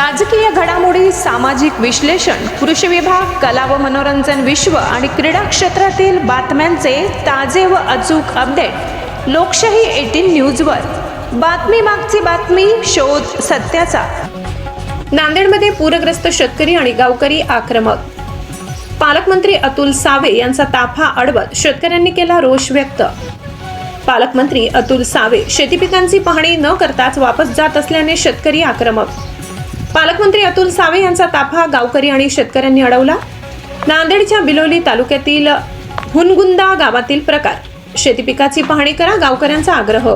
राजकीय घडामोडी सामाजिक विश्लेषण कृषी विभाग कला व मनोरंजन विश्व आणि क्रीडा क्षेत्रातील बातम्यांचे ताजे व अचूक अपडेट लोकशाही एटीन न्यूजवर. बातमी मागची बातमी शोध सत्याचा. नांदेडमध्ये पूरग्रस्त शेतकरी आणि गावकरी आक्रमक. पालकमंत्री अतुल सावे यांचा ताफा अडवत शेतकऱ्यांनी केला रोष व्यक्त. पालकमंत्री अतुल सावे शेती पिकांची पाहणी न करताच वापस जात असल्याने शेतकरी आक्रमक. पालकमंत्री अतुल सावे यांचा ताफा गावकरी आणि शेतकऱ्यांनी अडवला. नांदेडच्या बिलोली तालुक्यातील हुनगुंदा गावातील प्रकार. शेती पिकाची पाहणी करा गावकऱ्यांचा आग्रह.